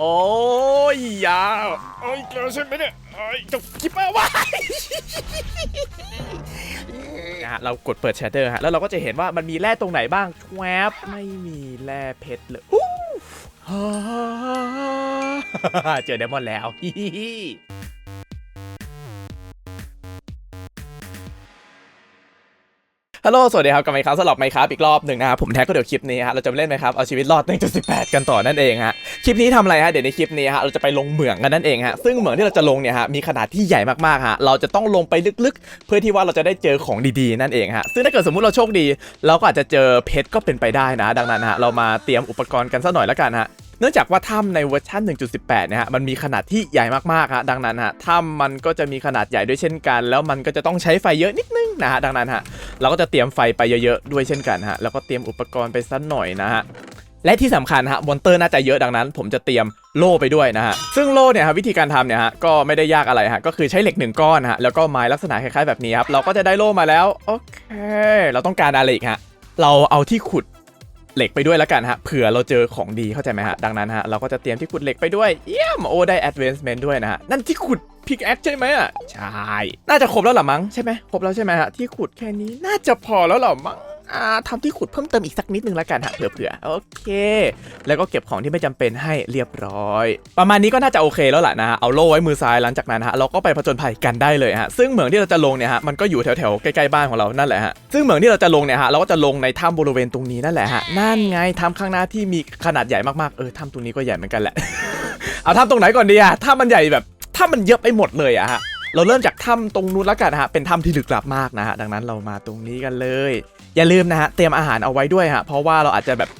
โอ้ยยาวโอ้ยเจอใช่ไหมเนี่ยโอ้ยจบคิปเปอร์ว้ายนะฮะเรากดเปิดแชทเดอร์ฮะแล้วเราก็จะเห็นว่ามันมีแร่ตรงไหนบ้างแวบไม่มีแร่เพชรเลยฮู้ฮ่าเจอเดมอนแล้ว ฮัลโหล สวัสดีครับกลับมาอีกครั้งสำหรับไมค์ครับอีกรอบหนึ่งนะครับผมแท็กก็เดี๋ยวคลิปนี้ฮะ เราจะเล่นไหมครับ เอาชีวิตรอด1.18 กันต่อนั่นเองฮะ คลิปนี้ทำอะไรฮะ เดี๋ยวในคลิปนี้ฮะ เราจะไปลงเหมืองกันนั่นเองฮะ ซึ่งเหมืองที่เราจะลงเนี่ยฮะ มีขนาดที่ใหญ่มากๆฮะ เราจะต้องลงไปลึกๆ เพื่อที่ว่าเราจะได้เจอของดีๆ นั่นเองฮะ ซึ่งถ้าเกิดสมมุติเราโชคดี เราก็อาจจะเจอเพชรก็เป็นไปได้นะ ดังนั้นฮะ เรามาเตรียมอุปกรณ์กันสักหน่อยแล้วกันฮะ เนื่องจากว่าถ้ำในเวอร์ชัน1.18เนี่ยฮะมันมีขนาดที่ใหญ่มากๆฮะดังนั้นฮะถ้ำมันก็จะมีขนาดใหญ่ด้วยเช่นกัน แล้วมันก็จะต้องใช้ไฟเยอะนิดนึงนะฮะดังนั้นฮะเราก็จะเตรียมไฟไปเยอะๆด้วยเช่นกันฮะแล้วก็เตรียมอุปกรณ์ไปสักหน่อยนะฮะและที่สำคัญฮะมอนเตอร์น่าจะเยอะดังนั้น ผมจะเตรียมโล่ไปด้วยนะฮะซึ่งโล่เนี่ยฮะวิธีการทำเนี่ยฮะก็ไม่ได้ยากอะไรฮะก็คือใช้เหล็กหนึ่งก้อนฮะแล้วก็ไม้ลักษณะคล้ายๆแบบนี้ครับเราก็จะได้โล่มาแล้วโอเค เราต้องการอะไรอีกฮะเราเอาที่ขุด เหล็กไปด้วยแล้วกันฮะเผื่อเราเจอของดีเข้าใจไหมฮะดังนั้นฮะเราก็จะเตรียมที่ขุดเหล็กไปด้วยเยี่ยมโอ้ได้ advancement ด้วยนะฮะนั่นที่ขุดพิกแอคใช่ไหมอะใช่น่าจะครบแล้วหรอมั้งใช่ไหมครบแล้วใช่ไหมฮะที่ขุดแค่นี้น่าจะพอแล้วหรอมั้ง ทำที่ขุดเพิ่มเติมอีกสักนิดนึงแล้วกันฮะเผื่อๆโอเค แล้วก็เก็บของที่ไม่จำเป็นให้เรียบร้อย ประมาณนี้ก็น่าจะโอเคแล้วล่ะนะฮะเอาโล่ไว้มือซ้ายหลังจากนั้นฮะเราก็ไปผจญภัยกันได้เลยฮะซึ่งเหมืองที่เราจะลงเนี่ยฮะมันก็อยู่แถวๆใกล้ๆบ้านของเรานั่นแหละฮะซึ่งเหมืองที่เราจะลงเนี่ยฮะเราก็จะลงในถ้ำบริเวณตรงนี้นั่นแหละฮะนั่นไงถ้ำข้างหน้าที่มีขนาดใหญ่มากๆเออถ้ำตรงนี้ก็ใหญ่เหมือนกันแหละเอาถ้ำตรงไหนก่อนดีอะถ้ำมันใหญ่แบบถ้ำมันเยอะไปหมดเลยอะฮะเราเริ่มจากถ้ำตรงนู้นแล้วกันฮะเป็นถ้ำที่ลึกลับมากนะฮะดังนั้นเรามาตรงนี้กันเลย อย่าลืมนะฮะเตรียมอาหารเอาไว้ด้วยฮะเพราะว่าเราอาจจะแบบ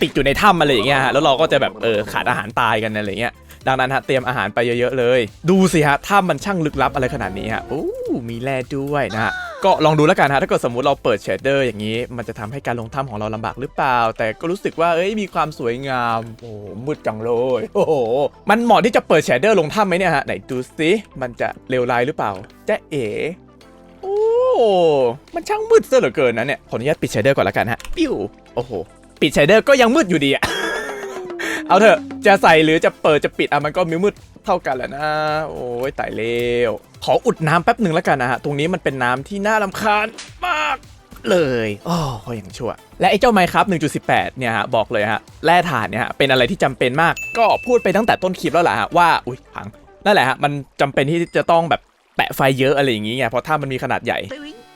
ติดอยู่ในถ้ำอะไรอย่างเงี้ยฮะแล้วเราก็จะแบบเออขาดอาหารตายกันอะไรเงี้ยดังนั้นฮะเตรียมอาหารไปเยอะๆเลย ดูสิฮะถ้ำมันช่างลึกลับอะไรขนาดนี้ฮะโอ้มีแร่ด้วยนะฮะก็ลองดูแล้วกันฮะถ้าเกิดสมมติเราเปิดเชดเดอร์อย่างนี้ มันจะทำให้การลงถ้ำของเราลำบากหรือเปล่า แต่ก็รู้สึกว่าเอ้ยมีความสวยงามโอ้มืดจังเลยโอ้โหมันเหมาะที่จะเปิดเชดเดอร์ลงถ้ำไหมเนี่ยฮะไหนดูสิมันจะเลวร้ายหรือเปล่าจะเอ๋โอ้ มันช่างมืดซะเหลือเกินนะเนี่ย ขออนุญาตปิดเชเดอร์ก่อนละกันฮะ ปิ้ว โอ้โห ปิดเชเดอร์ก็ยังมืดอยู่ดีอะเอาเถอะ จะใส่หรือจะเปิดจะปิดอะมันก็มีมืดเท่ากันแหละนะ โอ้ยตายเลวขออุดน้ำแป๊บหนึ่งแล้วกันนะฮะ ตรงนี้มันเป็นน้ำที่น่ารำคาญมากเลยโอ้ก็ยังชั่ว และไอ้เจ้าไมครับ1.18 เนี่ยฮะ บอกเลยฮะ แร่ถ่านเนี่ยฮะ เป็นอะไรที่จำเป็นมาก ก็พูดไปตั้งแต่ต้นคลิปแล้วแหละฮะ ว่า อุ้ยพัง นั่นแหละฮะ มันจำเป็นที่จะต้องแบบ แปะไฟเยอะอะไรอย่างงี้ไงเพราะถ้ามันมีขนาดใหญ่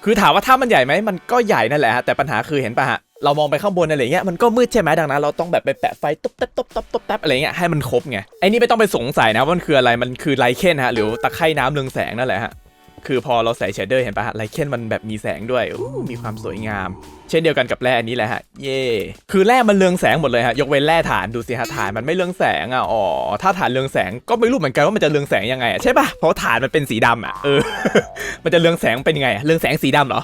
คือถามว่าถ้ามันใหญ่ไหมมันก็ใหญ่นั่นแหละฮะแต่ปัญหาคือเห็นปะฮะเรามองไปข้างบนอะไรเงี้ยมันก็มืดใช่ไหมดังนั้นเราต้องแบบไปแปะไฟตุ๊บตับตุ๊บตับตุ๊บตับอะไรเงี้ยให้มันครบไงไอ้นี่ไม่ต้องไปสงสัยนะว่ามันคืออะไรมันคือไลเคนฮะหรือตะไคร่น้ำเรืองแสงนั่นแหละฮะ คือพอเราใส่เชดเดอร์เห็นปะฮะไลเคนมันแบบมีแสงด้วยอู้มีความสวยงาม เช่นเดียวกันกับแร่อันนี้แหละฮะ เย่คือแร่มันเรืองแสงหมดเลยฮะ ยกเว้นแร่ฐานดูสิฮะฐานมันไม่เรืองแสงอะ อ๋อ ถ้าฐานเรืองแสงก็ไม่รู้เหมือนกันว่ามันจะเรืองแสงยังไงอะใช่ปะเพราะฐานมันเป็นสีดำอะ เออ มันจะเรืองแสงเป็นยังไงอะเรืองแสงสีดำเหรอ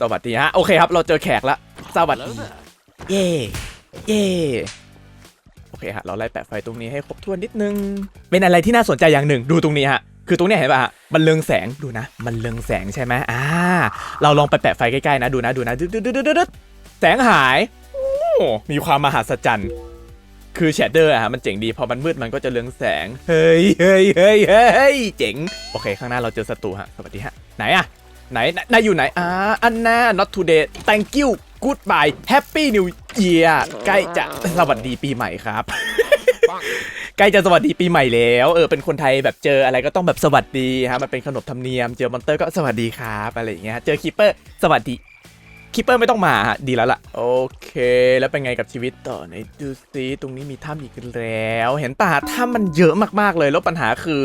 สวัสดีฮะ โอเคครับ เราเจอแขกละสวัสดีเย่เย่โอเคฮะ เราไล่แปะไฟตรงนี้ให้ครบถ้วนนิดนึง เป็นอะไรที่น่าสนใจอย่างหนึ่ง ดูตรงนี้ฮะ คือตรงเนี้ยเห็นป่ะมันเรืองแสงดูนะ มันเรืองแสงใช่ไหมอ่า เราลองไปแปะไฟใกล้ๆนะดูนะดูนะดึ๊ดดึ๊ดดึ๊ดดึ๊ดแสงหายโอ้มีความมหัศจรรย์คือแชดเดอร์อะฮะมันเจ๋งดีพอมันมืดมันก็จะเรืองแสง เฮ้ยเฮ้ยเฮ้ยเฮ้ยเจ๋ง โอเค ข้างหน้าเราเจอศัตรูฮะ สวัสดีฮะ ไหนอะไหนนายอยู่ไหน อ่า อันน่า not today thank you goodbye happy new year ใกล้จะสวัสดีปีใหม่ครับ ใกล้จะสวัสดีปีใหม่แล้วเออเป็นคนไทยแบบเจออะไรก็ต้องแบบสวัสดีฮะมันเป็นขนบธรรมเนียมเจอมอนเตอร์ก็สวัสดีครับอะไรอย่างเงี้ยเจอคิปเปอร์สวัสดีคิปเปอร์ไม่ต้องมาฮะดีแล้วล่ะโอเค แล้วเป็นไงกับชีวิตต่อไหนดูซิตรงนี้มีถ้ำอีกแล้ว เห็นป่ะถ้ำมันเยอะมากๆเลยแล้วปัญหาคือ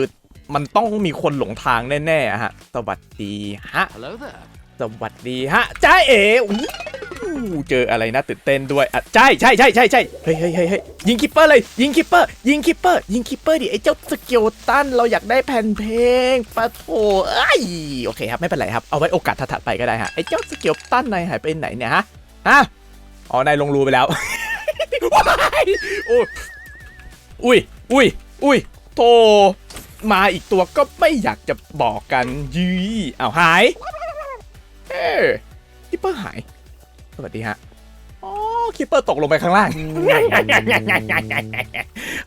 มันต้องมีคนหลงทางแน่ๆอะฮะ สวัสดีฮะ Hello there. สวัสดีฮะจ้าเอ๋อู้ เจออะไรน่าตื่นเต้นด้วยอะใช่ใช่ใช่ใช่ใช่เฮ้ยเฮ้ยเฮ้ยเฮ้ยยิงคิปเปอร์เลย ยิงคิปเปอร์ ยิงคิปเปอร์ ยิงคิปเปอร์ดิไอ้เจ้าสเกลตันเราอยากได้แผ่นเพลงปะโถเอ้ยโอเคครับไม่เป็นไรครับเอาไว้โอกาสถัดไปก็ได้ฮะไอ้เจ้าสเกลตันนายหายไปไหนเนี่ยฮะฮะอ๋อนายลงรูไปแล้วโอ้อุ้ยอุ้ยอุ้ยโธ่มาอีกตัวก็ไม่อยากจะบอกกันยี่อ้าวหายเอ้คิปเปอร์หาย สวัสดีฮะอ๋อคิปเปอร์ตกลงไปข้างล่าง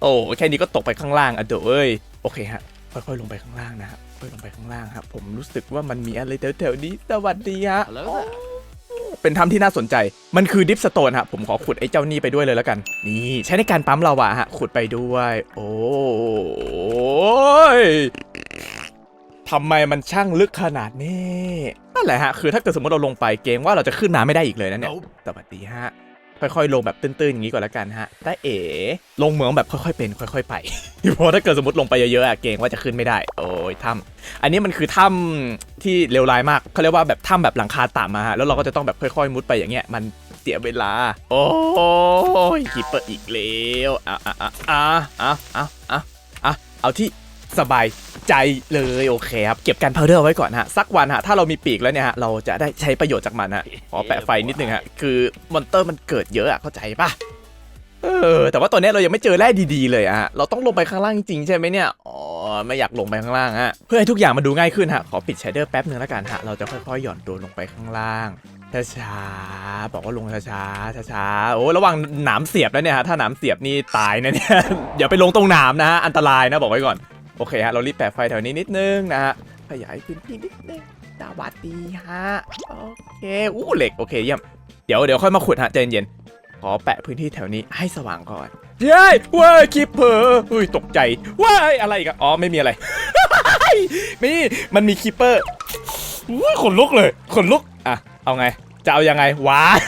โอ้แค่นี้ก็ตกไปข้างล่างอะเดี๋ยวเอ้ยโอเคฮะค่อยๆลงไปข้างล่างนะครับค่อยลงไปข้างล่างครับผมรู้สึกว่ามันมีอะไรแถวๆนี้สวัสดีฮะ Hello อ๋อเป็นถ้ำที่น่าสนใจ มันคือดิฟสโตนฮะผมขอขุดไอ้เจ้านี่ไปด้วยเลยแล้วกัน นี่ใช้ในการปั๊มลาวาฮะขุดไปด้วย โอ้ย ทำไมมันช่างลึกขนาดนี้นั่นแหละฮะคือถ้าเกิดสมมติเราลงไปเกมว่าเราจะขึ้นน้ำไม่ได้อีกเลยนะเนี่ยสวัสดีฮะค่อยๆ ลงแบบตื้นๆอย่างนี้ก่อนละกันฮะแต่เอ๋ลงเหมืองแบบค่อยๆเป็น ค่อย ๆ ไปเพราะถ้าเกิดสมมติลงไปเยอะๆอะเกรงว่าจะขึ้นไม่ได้ โอ้ยถ้ำอันนี้มันคือถ้ำที่เลวร้ายมากเขาเรียกว่าแบบถ้ำแบบหลังคาต่ำมาฮะแล้วเราก็จะต้องแบบค่อยๆ มุดไปอย่างเงี้ยมันเสียเวลา โอ้ยคีเปอร์อีกแล้วอะอะอะอะอะอะเอาที่ สบายใจเลยโอเคครับ เก็บกันพาวเดอร์ไว้ก่อนฮะ สักวันฮะ ถ้าเรามีปีกแล้วเนี่ยฮะ เราจะได้ใช้ประโยชน์จากมันฮะขอแปะไฟนิดนึงฮะ คือมอนเตอร์มันเกิดเยอะอะเข้าใจปะเออ แต่ว่าตอนนี้เรายังไม่เจอแร่ดีๆเลยอะฮะ เราต้องลงไปข้างล่างจริงใช่ไหมเนี่ย อ๋อ ไม่อยากลงไปข้างล่างฮะ เพื่อให้ทุกอย่างมันดูง่ายขึ้นฮะ ขอปิดแชเดอร์แป๊บนึงแล้วกันฮะ เราจะค่อยๆหย่อนตัวลงไปข้างล่างช้าๆบอกว่าลงช้าๆช้าๆโอ้ระวังหนามเสียบนะเนี่ยฮะ ถ้าหนามเสียบนี่ตายนะเนี่ย อย่าไปลงตรงหนามนะฮะ อันตรายนะบอกไว้ก่อน โอเคฮะเรารีบแปะไฟแถวนี้นิดนึงนะฮะขยายพื้นที่นิดนึงสวัสดีฮะโอเคอู้เหล็กโอเคเยี่ยมเดี๋ยวเดี๋ยวค่อยมาขุดฮะใจเย็นๆขอแปะพื้นที่แถวนี้ให้สว่างก่อนเย้ยว้ายคิปเปอร์อุ้ยตกใจว้ายอะไรกันอ๋อไม่มีอะไรมีมันมีคิปเปอร์อุ้ยขนลุกเลยขนลุกอะเอาไงจะเอายังไงว้าย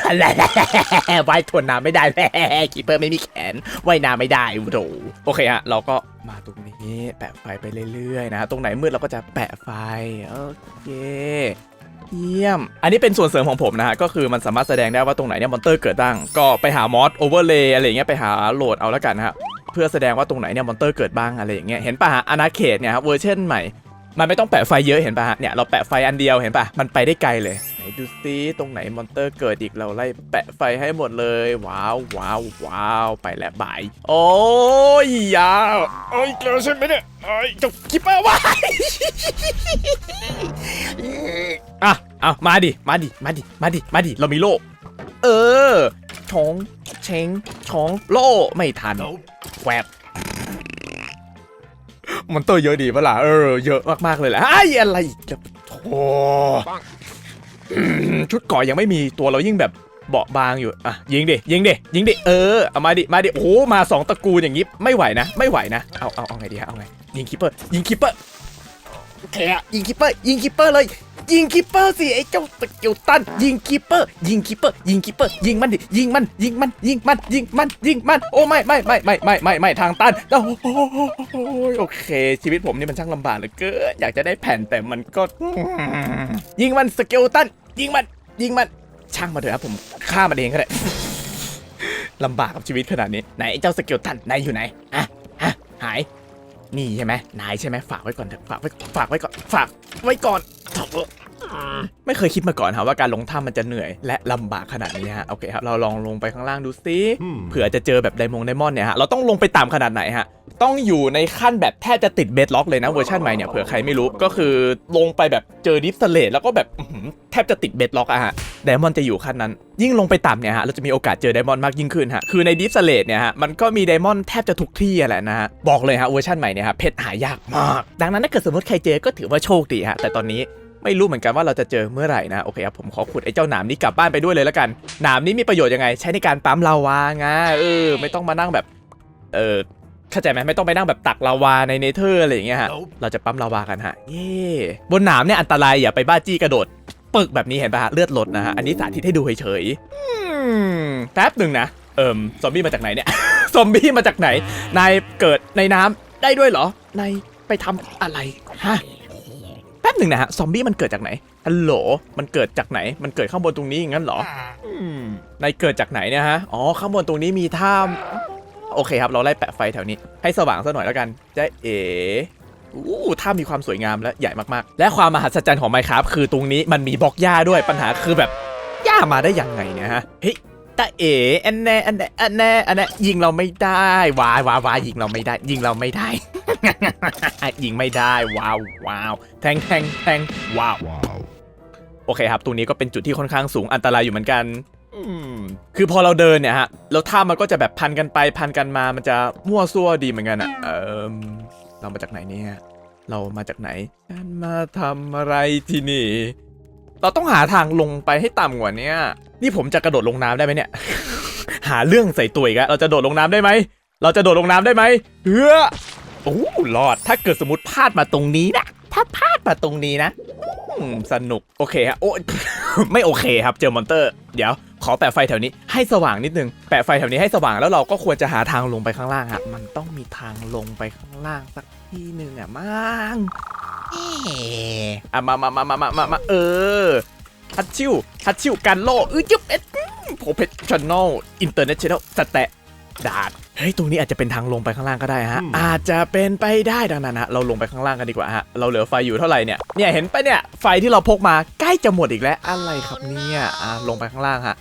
ว่ายทวนน้ำไม่ได้แม่คิปเปอร์ไม่มีแขนว่ายน้ำไม่ได้โถโอเคฮะเราก็ มาตรงนี้ แปะไฟไปเรื่อยๆนะตรงไหนมืดเราก็จะแปะไฟ โอเคเยี่ยม อันนี้เป็นส่วนเสริมของผมนะฮะ ก็คือมันสามารถแสดงได้ว่าตรงไหนเนี่ยมอนเตอร์เกิดตั้ง ก็ไปหามอสโอเวอร์เลย์อะไรเงี้ยไปหาโหลดเอาแล้วกันนะฮะ เพื่อแสดงว่าตรงไหนเนี่ยมอนเตอร์เกิดบ้างอะไรอย่างเงี้ย เห็นป่ะฮะอนาเขตเนี่ยครับเวอร์ชันใหม่ มันไม่ต้องแปะไฟเยอะเห็นป่ะฮะ เนี่ยเราแปะไฟอันเดียวเห็นป่ะ มันไปได้ไกลเลย ดูซิตรงไหนมอนเตอร์เกิดอีกเราไล่แปะไฟให้หมดเลย ว้าวว้าวว้าวไปแล้วบาย โอ้ยยาวโอ้ยเจอใช่ไหมเนี่ยโอ้ยจบคิปเปอร์ว้ายอะเอามาดิมาดิมาดิมาดิมาดิเรามีโล่เออชงเชงชงโล่ไม่ทันแควบมันเตอร์เยอะดีปะล่ะเออเยอะมากๆเลยแหละไอ้ยอะไรอีกจะโธ่อืม ชุดเก่อยังไม่มีตัวเรายิ่งแบบเบาบางอยู่ อะ ยิงดิ ยิงดิ ยิงดิ เออ เอามาดิ มาดิ โอ้ มาสองตระกูลอย่างงี้ ไม่ไหวนะ ไม่ไหวนะ เอา เอา เอาไงดีฮะ เอาไง ยิงคิปเปอร์ ยิงคิปเปอร์โอเคอะยิงคิปเปอร์ ยิงคิปเปอร์เลย ยิงคิปเปอร์สิไอ้เจ้าสกิลตัน ยิงคิปเปอร์ ยิงคิปเปอร์ ยิงคิปเปอร์ ยิงมันดิ ยิงมัน ยิงมัน ยิงมัน ยิงมัน ยิงมัน โอ้ไม่ไม่ไม่ไม่ไม่ไม่ไม่ทางตันโอ้โหโอเค ชีวิตผมนี่มันช่างลำบากเหลือเกิน อยากจะได้แผ่นแต่มันก็ ยิงมันสเกิลตัน ยิงมัน ยิงมัน ช่างมาเถอะครับผม ฆ่ามันเองก็ได้ลำบากกับชีวิตขนาดนี้ ไหนไอ้เจ้าสเกิลตัน นายอยู่ไหนอะฮะ หาย นี่ใช่ไหมนายใช่ไหมฝากไว้ก่อนเถอะ ฝากไว้ ฝากไว้ก่อน ฝากไว้ก่อน ไม่เคยคิดมาก่อนครับว่าการลงถ้ำมันจะเหนื่อยและลำบากขนาดนี้ฮะโอเคครับเราลองลงไปข้างล่างดูซิ Hmm. เผื่อจะเจอแบบไดมงไดมอนด์เนี่ยฮะเราต้องลงไปต่ำขนาดไหนฮะต้องอยู่ในขั้นแบบแทบจะติดเบสล็อกเลยนะเวอร์ชันใหม่เนี่ยเผื่อใครไม่รู้ก็คือลงไปแบบเจอดิฟสเลตแล้วก็แบบอื้อหือแทบจะติดเบสล็อกอะฮะไดมอนด์จะอยู่ขั้นนั้น ยิ่งลงไปต่ำเนี่ยฮะเราจะมีโอกาสเจอไดมอนด์มากยิ่งขึ้นฮะคือในดิฟสเลตเนี่ยฮะมันก็มีไดมอนด์แทบจะทุกที่อะแหละนะฮะบอกเลยฮะเวอร์ชันใหม่เนี่ยฮะเพชรหายากมาก ดังนั้นถ้าเกิดสมมติใครเจอก็ถือว่าโชคดีฮะแต่ตอนนี้ ไม่รู้เหมือนกันว่าเราจะเจอเมื่อไหร่นะโอเคครับผมขอขุดไอ้เจ้าหนามนี้กลับบ้านไปด้วยเลยแล้วกันหนามนี้มีประโยชน์ยังไง ใช้ในการปั๊มลาวาไงเออ ไม่ต้องมานั่งแบบ เออเข้าใจไหมไม่ต้องไปนั่งแบบตักลาวาในเนเธอร์อะไรอย่างเงี้ยฮะ Nope เราจะปั๊มลาวากันฮะเย่บนหนามเนี่ยอันตรายอย่าไปบ้าจี้กระโดดปึกแบบนี้เห็นปะฮะเลือดลดนะฮะอันนี้สาธิตให้ดูเฉยๆอืมแป๊บหนึ่งนะเอิมซอมบี้มาจากไหนเนี่ยซอมบี้มาจากไหนนายเกิดในน้ำได้ด้วยเหรอนายไปทำอะไรฮะแป๊บหนึ่งนะฮะซอมบี้มันเกิดจากไหนฮัลโหลมันเกิดจากไหน มันเกิดข้างบนตรงนี้อย่างนั้นเหรออืมนายเกิดจากไหนเนี่ยฮะอ๋อข้างบนตรงนี้มีถ้ำโอเคครับ เราไล่แปะไฟแถวนี้ ให้สว่างซะหน่อยแล้วกันจะเอ๋อู้ถ้ามีความสวยงามและใหญ่มากๆ และความมหัศจรรย์ของไมครับคือตรงนี้มันมีบล็อกหญ้าด้วยปัญหาคือแบบหญ้ามาได้ยังไงเนี่ยฮะเฮ้ยตาเอ๋อันแน่อันแน่อันแน่อันแน่ยิงเราไม่ได้วายวายวายยิงเราไม่ได้ ยิงเราไม่ได้ ยิงไม่ได้ว้าวว้าวแทงแทงแทงว้าว Wow. โอเคครับตรงนี้ก็เป็นจุดที่ค่อนข้างสูงอันตรายอยู่เหมือนกันอืมคือพอเราเดินเนี่ยฮะแล้วถ้ามันก็จะแบบพันกันไปพันกันมามันจะมั่วซั่วดีเหมือนกันอะเออเรามาจากไหนเนี่ยเรามาจากไหนฉันมาทำอะไรที่นี่ เราต้องหาทางลงไปให้ต่ำกว่าเนี้ยนี่ผมจะกระโดดลงน้ำได้ไหมเนี่ย หาเรื่องใส่ตัวอีกแล้วเราจะโดดลงน้ำได้ไหมเราจะโดดลงน้ำได้ไหมเฮ้อ โอ้รอด ถ้าเกิดสมมติพลาดมาตรงนี้นะ ถ้าพลาดมาตรงนี้นะอืมสนุก โอเคฮะ โอ้ ไม่โอเคครับ เจอมอนเตอร์ เดี๋ยว ขอแปะไฟแถวนี้ให้สว่างนิดนึง แปะไฟแถวนี้ให้สว่างแล้วเราก็ควรจะหาทางลงไปข้างล่างฮะ มันต้องมีทางลงไปข้างล่างสักที่หนึ่งอะมั้งเอ๊ะอะมามามามามามามาเออฮัตชิวฮัตชิวกันโลอื้อจุ๊บเอ็ดโปรเฟชชั่นอลอินเตอร์เนชั่นแนลสแตะ ดาดเฮ้ยตรงนี้อาจจะเป็นทางลงไปข้างล่างก็ได้ฮะ อาจจะเป็นไปได้ดังนั้นฮะเราลงไปข้างล่างกันดีกว่าฮะ เราเหลือไฟอยู่เท่าไหร่เนี่ย เนี่ยเห็นปะเนี่ย ไฟที่เราพกมาใกล้จะหมดอีกแล้ว อะไรครับเนี่ยอ่าลงไปข้างล่างฮะ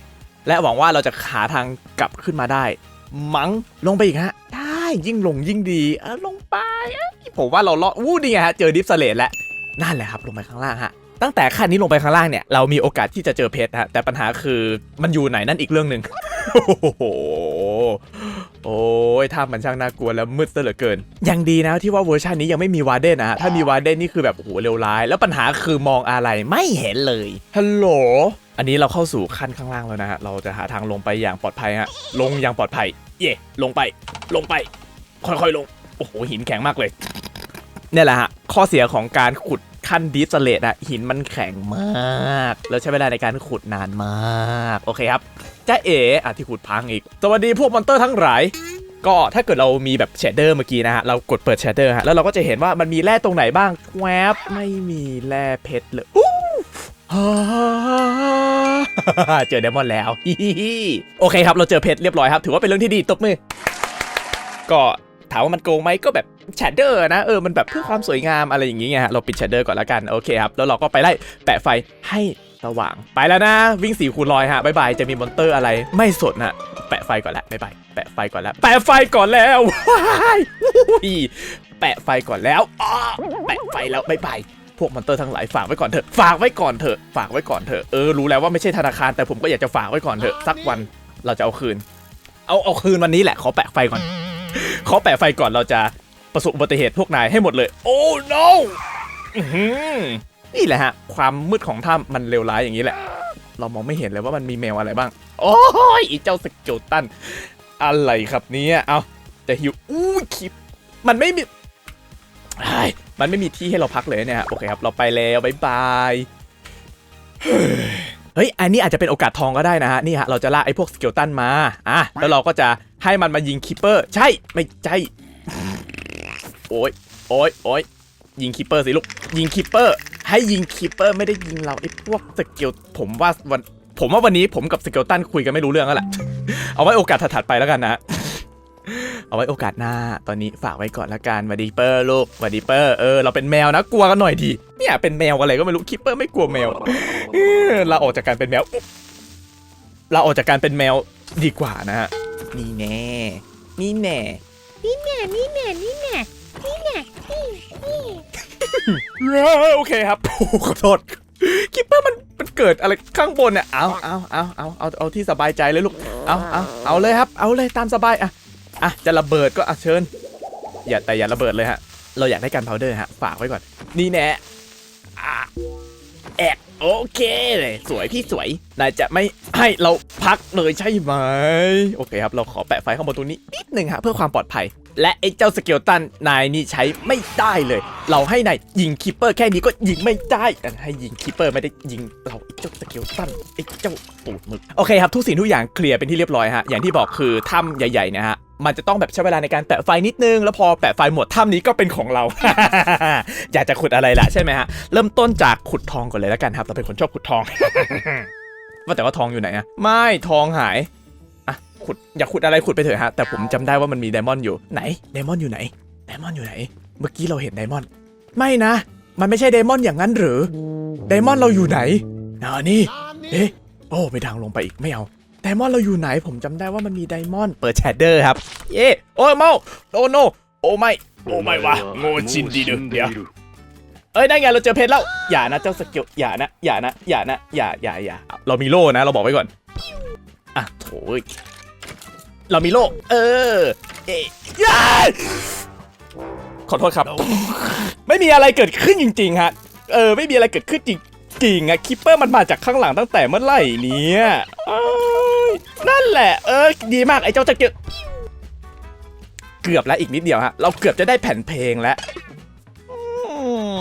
และหวังว่าเราจะหาทางกลับขึ้นมาได้ มัง้งลงไปอีกฮะ ได้ยิ่งลงยิ่งดีเออลงไปเอ้ยผมว่าเราลอดอู้นี่ไงฮะ เจอดิฟสเลตแล้ว นั่นแหละครับลงไปข้างล่างฮะตั้งแต่ขั้นนี้ลงไปข้างล่างเนี่ยเรามีโอกาสที่จะเจอเพชรฮะแต่ปัญหาคือมันอยู่ไหนนั่นอีกเรื่องหนึ่งโอ้โห โอ้ยถ้ามันช่างน่ากลัวแล้วมืดซะเหลือเกิน ยังดีนะที่ว่าเวอร์ชันนี้ยังไม่มีวาร์เดนนะฮะถ้ามีวาร์เดนนี่คือแบบโอ้โหเร็วร้าย แล้วปัญหาคือมองอะไรไม่เห็นเลยฮัลโหลอันนี้เราเข้าสู่ขั้นข้างล่างแล้วนะฮะเราจะหาทางลงไปอย่างปลอดภัยฮะลงอย่างปลอดภัย เย่ลงไป ลงไป ค่อยๆลง โอ้โหหินแข็งมากเลยเนี่ยแหละฮะข้อเสียของการขุดขั้นดิสเลตอะหินมันแข็งมาก แล้วใช้เวลาในการขุดนานมาก โอเคครับจ้าเอ๋อะที่ขุดพังอีก สวัสดีพวกมอนเตอร์ทั้งหลายก็ถ้าเกิดเรามีแบบเชเดอร์เมื่อกี้นะฮะ เรากดเปิดเชเดอร์ฮะ แล้วเราก็จะเห็นว่ามันมีแร่ตรงไหนบ้างแวบไม่มีแร่เพชรเลยอู้เจอเดมอนแล้ว โอเคครับ เราเจอเพชรเรียบร้อยครับ ถือว่าเป็นเรื่องที่ดีตบมือ ก็ถามว่ามันโกงไหมก็แบบ แชดเดอร์นะเออมันแบบเพื่อความสวยงามอะไรอย่างงี้ไงฮะเราปิดแชดเดอร์ก่อนละกันโอเคครับแล้วเราก็ไปไล่แปะไฟให้สว่าง ไปแล้วนะ วิ่งสี่คูณร้อยฮะบายบายจะมีมอนเตอร์อะไรไม่สดนะแปะไฟก่อนล้วบายบายแปะไฟก่อนแล้วแปะไฟก่อนแล้วว้ายแปะไฟก่อนแล้วอ้อแปะไฟแล้วบายบายพวกมอนเตอร์ทั้งหลายฝากไว้ก่อนเถอะ ฝากไว้ก่อนเถอะ ฝากไว้ก่อนเถอะ เออ รู้แล้วว่าไม่ใช่ธนาคาร แต่ผมก็อยากจะฝากไว้ก่อนเถอะ สักวันเราจะเอาคืน เอา เอาคืนวันนี้แหละ ขอแปะไฟก่อน ขอแปะไฟก่อน เราจะ ประสบอุบัติเหตุพวกนายให้หมดเลย โอ้ no นี่แหละฮะ ความมืดของถ้ำมันเลวร้ายอย่างนี้แหละ เรามองไม่เห็นเลยว่ามันมีแมวอะไรบ้าง โอ้ยอีเจ้าสกิลตัน อะไรครับเนี่ยเอาจะหิวอู้คิปมันไม่มีมันไม่มีที่ให้เราพักเลยเนี่ยโอเคครับ เราไปแล้วบายบายเฮ้ยเฮ้ย อันนี้อาจจะเป็นโอกาสทองก็ได้นะฮะ นี่ฮะ เราจะล่าไอ้พวกสเกลตันมา อะ แล้วเราก็จะให้มันมายิงคิปเปอร์ ใช่ ไม่ใช่ โอ้ยโอ้ยโอ้ยยิงคิปเปอร์สิลูก ยิงคิปเปอร์ ให้ยิงคิปเปอร์ไม่ได้ยิงเราไอ้พวกสเกลผมว่าวันผมว่าวันนี้ผมกับสเกลตันคุยกันไม่รู้เรื่องแล้วแหละเอาไว้โอกาสถัดไปแล้วกันนะ เอาไว้โอกาสหน้า ตอนนี้ฝากไว้ก่อนละกันวัดีเปอร์ลูกวัดีเปอร์เออเราเป็นแมวนะกลัวกันหน่อยดีเนี่ยเป็นแมวอะไรก็ไม่รู้คิปเปอร์ไม่กลัวแมวเออเราออกจากการเป็นแมวเราออกจากการเป็นแมวดีกว่านะฮะนี่แน่นี่แน่นี่แน่นี่แน่นี่แน่ นี่แน่นี่นี่เอ้ยโอเคครับโอ้ขอโทษคิปเปอร์มันมันเกิดอะไรข้างบนเนี่ยเอาเอาเอาเอาเอาเอาที่สบายใจเลยลูกเอาเอาเอาเลยครับ เอาเลยตามสบายอะอะจะระเบิดก็อะเชิญ อย่าแต่อย่าระเบิดเลยฮะ เราอยากได้การพาวเดอร์ฮะฝากไว้ก่อน นี่แน่อะแอกโอเคเลยสวยพี่สวยนายจะไม่ให้เราพักเลยใช่ไหม โอเคครับ เราขอแปะไฟข้างบนตรงนี้นิดหนึ่งฮะเพื่อความปลอดภัย และไอ้เจ้าสเกลตันนายนี่ใช้ไม่ได้เลย เราให้นายยิงคิปเปอร์แค่นี้ก็ยิงไม่ได้แต่ให้ยิงคิปเปอร์ไม่ได้ยิงเราไอ้เจ้าสเกลตันไอ้เจ้าตูดมึกโอเคครับทุกสิ่งทุกอย่างเคลียร์เป็นที่เรียบร้อยฮะอย่างที่บอกคือถ้ำใหญ่ๆเนะฮะมันจะต้องแบบใช้เวลาในการแปะไฟนิดนึง แล้วพอแปะไฟหมดถ้ำนี้ก็เป็นของเรา อยากจะขุดอะไรล่ะใช่ไหมฮะ เริ่มต้นจากขุดทองก่อนเลยแล้วกันครับ เราเป็นคนชอบขุดทอง ว่าแต่ว่าทองอยู่ไหนอะไม่ทองหาย ขุดอยากขุดอะไรขุดไปเถอะฮะแต่ผมจำได้ว่ามันมีไดมอนด์อยู่ไหนไดมอนด์อยู่ไหนไดมอนด์อยู่ไหน เมื่อกี้เราเห็นไดมอนด์ไม่นะ มันไม่ใช่ไดมอนด์อย่างนั้นหรือไดมอนด์เราอยู่ไหนอ่านี่เอ๊ะโอ้ไปทางลงไปอีกไม่เอาไดมอนด์เราอยู่ไหน ผมจำได้ว่ามันมีไดมอนด์เปิดแชดเดอร์ครับเย่โอ้ยเมาโอ้โนโอ้ไม่โอ้ไม่วะโง่จริงดีเด้อเดี๋ยวเอ้ยได้ไงเราเจอเพชรแล้วอย่านะเจ้าสกิลอย่านะอย่านะอย่านะอย่าอย่าอย่าเรามีโล่นะ เราบอกไว้ก่อนอะโถ เรามีโล่เออเอ๊ะย้ายขอโทษครับ ไม่มีอะไรเกิดขึ้นจริงๆฮะ เออ ไม่มีอะไรเกิดขึ้นจริงจริงๆอะคิปเปอร์มันมาจากข้างหลังตั้งแต่เมื่อไหร่เนี่ยเอ้ยนั่นแหละ เออ ดีมากไอ้เจ้าจะเก็บเกือบแล้วอีกนิดเดียวฮะ เราเกือบจะได้แผ่นเพลงแล้วอื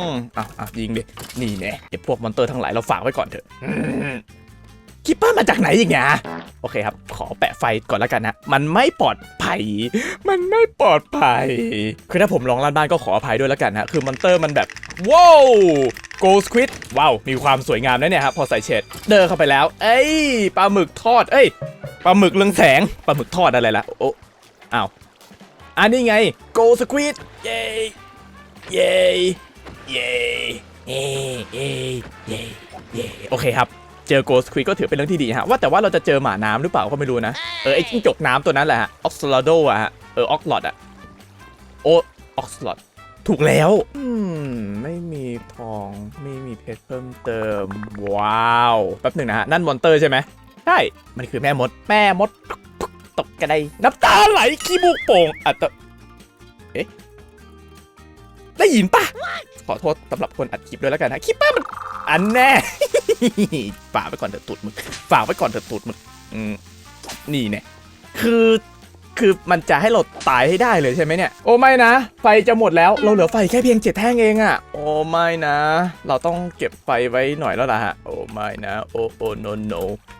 มอะอะยิงดิ นี่แน่เก็บพวกมอนเตอร์ทั้งหลายเราฝากไว้ก่อนเถอะอืม คิปเปอร์มาจากไหนอีกเนี่ยโอเคครับ ขอแปะไฟก่อนแล้วกันนะ มันไม่ปลอดภัย มันไม่ปลอดภัย คือถ้าผมลองลั่นบ้านก็ขออภัยด้วยแล้วกันนะ คือมอนเตอร์มันแบบว้าวโกลสควิดว้าว มีความสวยงามนะเนี่ยครับ พอใส่เฉดเดินเข้าไปแล้ว เอ้ยปลาหมึกทอด เอ้ยปลาหมึกเรืองแสงปลาหมึกทอดอะไรล่ะโอ้อ้าวอันนี้ไงโกลสควิดเย้เย้เย้เย้เย้เย้เย้โอเคครับ เจอโกสควิดก็ถือเป็นเรื่องที่ดีฮะว่าแต่ว่าเราจะเจอหมาน้ำหรือเปล่าก็ไม่รู้นะ เออไอ้จิ้งจกน้ำตัวนั้นแหละฮะออกซลาโดอะฮะเออออกลอดอะโอออกซลอดถูกแล้ว อืม ไม่มีทองไม่มีเพชรเพิ่มเติม ว้าวแป๊บหนึ่งนะฮะ นั่นมอนเตอร์ใช่ไหมใช่ มันคือแม่มด แม่มด ตกกระไดน้ำตาไหลขี้มูกโป่งอะแต่เอ๊ะได้ยินปะขอโทษสำหรับคนอัดคลิปด้วยแล้วกันนะคลิปป้ามันอันแน่ ฝากไว้ก่อนเถอะตูดมึกฝากไว้ก่อนเถอะตูดมึกนี่เนี่ยคือคือมันจะให้เราตายให้ได้เลยใช่ไหมเนี่ย โอ้ไม่นะ ไฟจะหมดแล้วเราเหลือไฟแค่เพียงเจ็ดแท่งเองอะโอ้ไม่นะ เราต้องเก็บไฟไว้หน่อยแล้วล่ะฮะโอ้ไม่นะ โอ้โอ้โนโน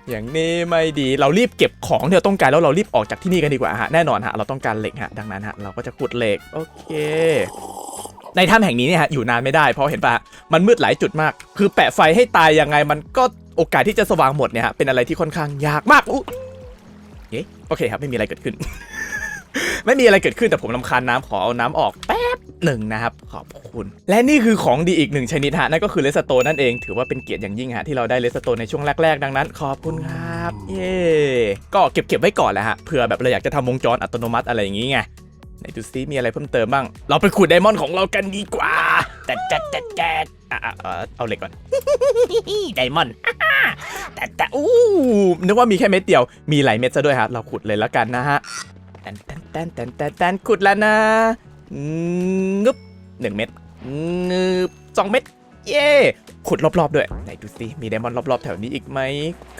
อย่างนี้ไม่ดีเรารีบเก็บของที่เราต้องการแล้วเรารีบออกจากที่นี่กันดีกว่าฮะแน่นอนฮะเราต้องการเหล็กฮะดังนั้นฮะเราก็จะขุดเหล็กโอเค ในถ้ำแห่งนี้เนี่ยฮะอยู่นานไม่ได้เพราะเห็นปะมันมืดหลายจุดมาก คือแปะไฟให้ตายยังไงมันก็โอกาสที่จะสว่างหมดเนี่ยฮะเป็นอะไรที่ค่อนข้างยากมากอุ๊ยเอ๊ะโอเคครับไม่มีอะไรเกิดขึ้น ไม่มีอะไรเกิดขึ้นแต่ผมลำคาญน้ำขอเอาน้ำออกแป๊บหนึ่งนะครับขอบคุณ และนี่คือของดีอีกหนึ่งชนิดฮะนั่นก็คือเลสโตนนั่นเองถือว่าเป็นเกียรติอย่างยิ่งฮะที่เราได้เลสโตนในช่วงแรก ๆ ดังนั้น ขอบคุณครับ เย่ก็เก็บเก็บไว้ก่อนแหละฮะเผื่อแบบเราอยากจะทำวงจรอัตโนมัติอะไรอย่างงี้ไง ดูซิมีอะไรเพิ่มเติมบ้าง เราไปขุดไดมอนด์ของเรากันดีกว่า แต่แต่แต่แต่อะอ่อเอาเหล็กก่อน ไดมอนด์แต่แต่อู้นึกว่ามีแค่เม็ดเดียว มีหลายเม็ดซะด้วยฮะ เราขุดเลยแล้วกันนะฮะแตนแตนแตนแตนแตนแตนขุดแล้วนะงึบหนึ่งเม็ดงึบสองเม็ด เย้ขุดรอบๆด้วยไหนดูซิมีไดมอนด์รอบๆแถวนี้อีกไหม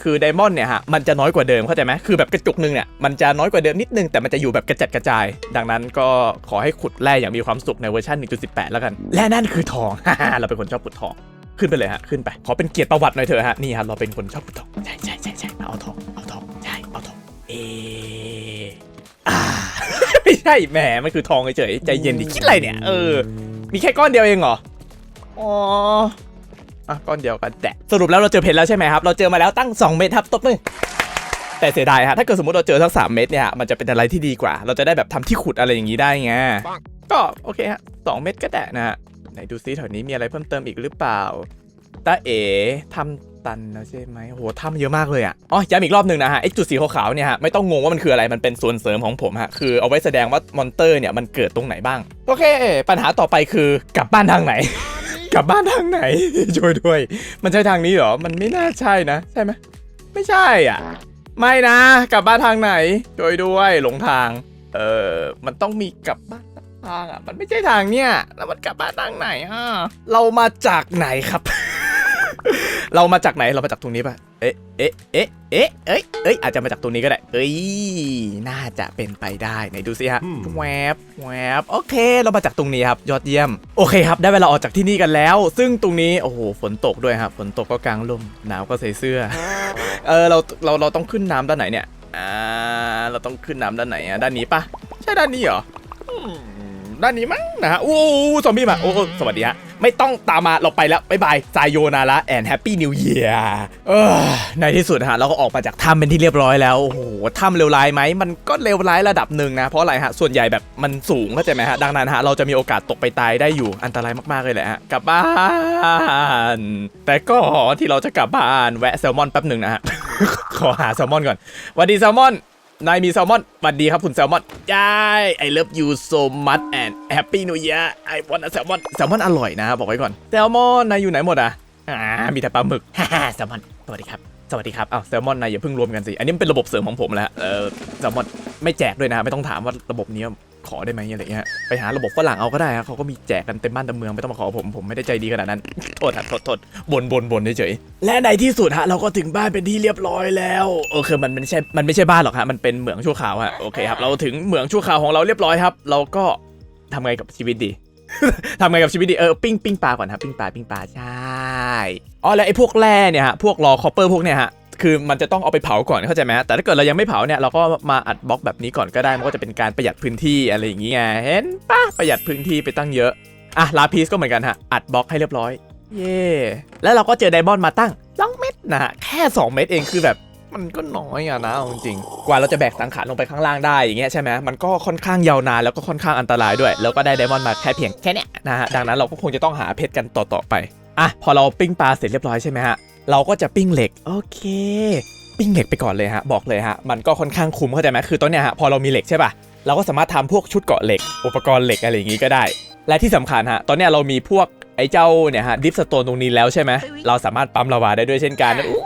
คือไดมอนด์เนี่ยฮะมันจะน้อยกว่าเดิมเข้าใจไหมคือแบบกระจุกหนึ่งเนี่ยมันจะน้อยกว่าเดิมนิดนึงแต่มันจะอยู่แบบกระจัดกระจาย ดังนั้นก็ขอให้ขุดแร่อย่างมีความสุขในเวอร์ชัน1.18 แล้วกัน และนั่นคือทองเราเป็นคนชอบขุดทองขึ้นไปเลยฮะขึ้นไปขอเป็นเกียรติประวัติหน่อยเถอะฮะนี่ฮะเราเป็นคนชอบขุดทองใช่ใช่ใช่ใช่เอาทองเอาทองใช่เอาทองเออ่าไม่ใช่แหมมันคือทองเฉยใจเย็นดิคิดอะไรเนี่ยเออมีแค่ก้อนเดียวเองเหรอ อ๋ออะก้อนเดียวกันแต่สรุปแล้วเราเจอเพชรแล้วใช่ไหมครับ เราเจอมาแล้วตั้ง 2 เม็ดครับตบมือแต่เสียดายฮะถ้าเกิดสมมติเราเจอสักสามเม็ดเนี่ยฮะมันจะเป็นอะไรที่ดีกว่า เราจะได้แบบทำที่ขุดอะไรอย่างนี้ได้ไงก็โอเคฮะสองเม็ดก็ได้นะฮะไหนดูซิแถวนี้มีอะไรเพิ่มเติมอีกหรือเปล่าตาเอ๋ทำตันแล้วใช่ไหมโหทำเยอะมากเลยอะอ๋อย้ำอีกรอบหนึ่งนะฮะไอ้จุดสีขาวๆเนี่ยฮะไม่ต้องงงว่ามันคืออะไรมันเป็นส่วนเสริมของผมฮะคือเอาไว้แสดงว่ามอนเตอร์เนี่ยมันเกิดตรงไหนบ้างโอเค ปัญหาต่อไปคือกลับบ้านทางไหน กลับบ้านทางไหน ช่วยด้วย มันใช่ทางนี้เหรอ มันไม่น่าใช่นะ ใช่ไหมไม่ใช่อะ ไม่นะ กลับบ้านทางไหน ช่วยด้วยหลงทาง เออมันต้องมีกลับบ้านทางอะ มันไม่ใช่ทางเนี่ย แล้วมันกลับบ้านทางไหนอะ เรามาจากไหนครับ เรามาจากไหน เรามาจากตรงนี้ปะ เอ๊ะ เอ๊ะ เอ๊ะ เอ๊ะ เอ้ย เอ้ย อาจจะมาจากตรงนี้ก็ได้ เอ้ย น่าจะเป็นไปได้ ไหนดูสิฮะ แวบ แวบ โอเค เรามาจากตรงนี้ครับ ยอดเยี่ยม โอเคครับ ได้เวลาออกจากที่นี่กันแล้ว ซึ่งตรงนี้ โอ้โห ฝนตกด้วยครับ ฝนตกก็กางร่มหนาวก็ใส่เสื้อ เออ เรา เรา เราต้องขึ้นน้ำด้านไหนเนี่ย อ่า เราต้องขึ้นน้ำด้านไหนอะ ด้านนี้ปะ ใช่ด้านนี้เหรออืม ด้านนี้มั้งนะฮะโอ้โหซอมบี้มาโอ้สวัสดีฮะไม่ต้องตามมาเราไปแล้วบายบายไซโยนาระแอนแฮปปี้นิวเยียร์ในที่สุดฮะเราก็ออกมาจากถ้ำเป็นที่เรียบร้อยแล้ว โอ้โหถ้ำเลวร้ายไหมมันก็เลวร้ายระดับหนึ่งนะ เพราะอะไรฮะ ส่วนใหญ่แบบมันสูงเข้าใจไหมฮะ ดังนั้นฮะ เราจะมีโอกาสตกไปตายได้อยู่อันตรายมาก ๆ เลยแหละฮะ กลับบ้าน แต่ก็ที่เราจะกลับบ้านแวะแซลมอนแป๊บหนึ่งนะฮะ ขอหาแซลมอนก่อนสวัสดีแซลมอน นายมีแซลมอนสวัสดีครับคุณแซลมอนยาย I love you so much and happy new year I want a salmon แซลมอนอร่อยนะบอกไว้ก่อนแซลมอนนายอยู่ไหนหมดอะอ่ามีแต่ปลาหมึกฮ่าแซลมอนสวัสดีครับสวัสดีครับอ้าวแซลมอนนายอย่าเพิ่งรวมกันสิ อันนี้มันเป็นระบบเสริมของผมแหละเออแซลมอนไม่แจกด้วยนะ ไม่ต้องถามว่าระบบนี้ ขอได้ไหมอะไรเงี้ยไปหาระบบฝรั่งเอาก็ได้ครับเขาก็มีแจกกันเต็มบ้านเต็มเมืองไม่ต้องมาขอผมผมไม่ได้ใจดีขนาดนั้นโทษครับโทษโทษบนบนบนเฉยและในที่สุดฮะเราก็ถึงบ้านเป็นที่เรียบร้อยแล้วโอเคมันไม่ใช่มันไม่ใช่บ้านหรอกฮะมันเป็นเหมืองชั่วคราวฮะโอเคครับเราถึงเหมืองชั่วคราวของเราเรียบร้อยครับ เราก็ทำไงกับชีวิตดีทำไงกับชีวิตดีเออปิ้งปิ้งปลาก่อนครับปิ้งปลาปิ้งปลาใช่อ๋อแล้วไอ้พวกแร่เนี่ยฮะพวกรอคอปเปอร์พวกเนี่ยฮะ คือมันจะต้องเอาไปเผาก่อนเข้าใจไหมแต่ถ้าเกิดเรายังไม่เผาเนี่ยเราก็มาอัดบล็อกแบบนี้ก่อนก็ได้มันก็จะเป็นการประหยัดพื้นที่อะไรอย่างเงี้ยเห็นปะประหยัดพื้นที่ไปตั้งเยอะอะลาพีสก็เหมือนกันฮะอัดบล็อกให้เรียบร้อยเย่แล้วเราก็เจอไดมอนด์มาตั้ง2เม็ดนะฮะแค่ 2 เม็ดเองคือแบบมันก็น้อยอะนะจริงกว่าเราจะแบกสังขารลงไปข้างล่างได้อย่างเงี้ยใช่ไหมมันก็ค่อนข้างยาวนานแล้วก็ค่อนข้างอันตรายด้วย แล้วก็ได้ไดมอนด์มาแค่เพียงแค่เนี้ยนะฮะดังนั้นเราก็คงจะต้องหาเพชรกันต่อๆไปอะพอเราปิ้งปลาเสร็จเรียบร้อยใช่ไหมฮะ เราก็จะปิ้งเหล็กโอเค ปิ้งเหล็กไปก่อนเลยฮะบอกเลยฮะมันก็ค่อนข้างคุ้มเข้าใจไหมคือตอนเนี้ยฮะพอเรามีเหล็กใช่ป่ะเราก็สามารถทำพวกชุดเกราะเหล็ก อุปกรณ์เหล็กอะไรอย่างงี้ก็ได้ และที่สำคัญฮะตอนเนี้ยเรามีพวกไอ้เจ้าเนี่ยฮะดิฟสโตนตรงนี้แล้วใช่ไหมเราสามารถปั๊มลาวาได้ด้วยเช่นกันอู้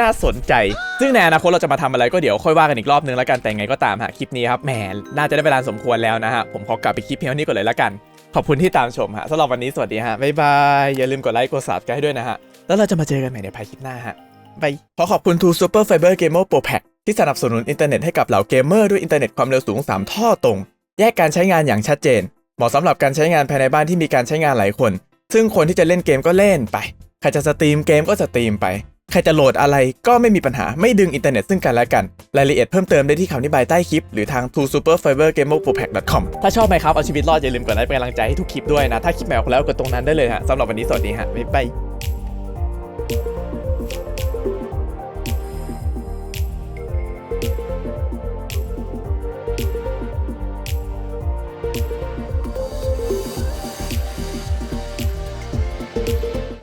น่าสนใจ ซึ่งในอนาคตเราจะมาทำอะไรก็เดี๋ยวค่อยว่ากันอีกรอบนึงแล้วกันแต่ยังไงก็ตามฮะคลิปนี้ครับแหมน่าจะได้เวลาสมควรแล้วนะฮะผมขอกลับไปคลิปเพียงเท่านี้ก่อนเลยแล้วกัน ขอบคุณที่ตามชมฮะสำหรับวันนี้สวัสดีฮะบ๊ายบายอย่าลืมกดไลค์กด subscribe ให้ด้วยนะฮะ แล้วเราจะมาเจอกันใหม่ในภายคลิปหน้าฮะบายขอขอบคุณ True Super Fiber Gamer Pro Pack ที่สนับสนุนอินเทอร์เน็ตให้กับเหล่าเกมเมอร์ด้วยอินเทอร์เน็ตความเร็วสูง 3 ท่อตรง แยกการใช้งานอย่างชัดเจน เหมาะสำหรับการใช้งานภายในบ้านที่มีการใช้งานหลายคน ซึ่งคนที่จะเล่นเกมก็เล่นไป ใครจะสตรีมเกมก็สตรีมไป ใครจะโหลดอะไรก็ไม่มีปัญหาไม่ดึงอินเทอร์เน็ตซึ่งกันและกัน รายละเอียดเพิ่มเติมได้ที่คำอธิบายใต้คลิปหรือทาง True Super Fiber Gamer Pro Pack com ถ้าชอบไหมครับเอาชีวิตรอดอย่าลืมกดไลค์เป็นกำลังใจให้ทุกคลิปด้วยนะถ้าคลิปแมวแล้วกดตรงนั้นได้เลยฮะสำหรับวันนี้สวัสดีฮะบ๊ายบาย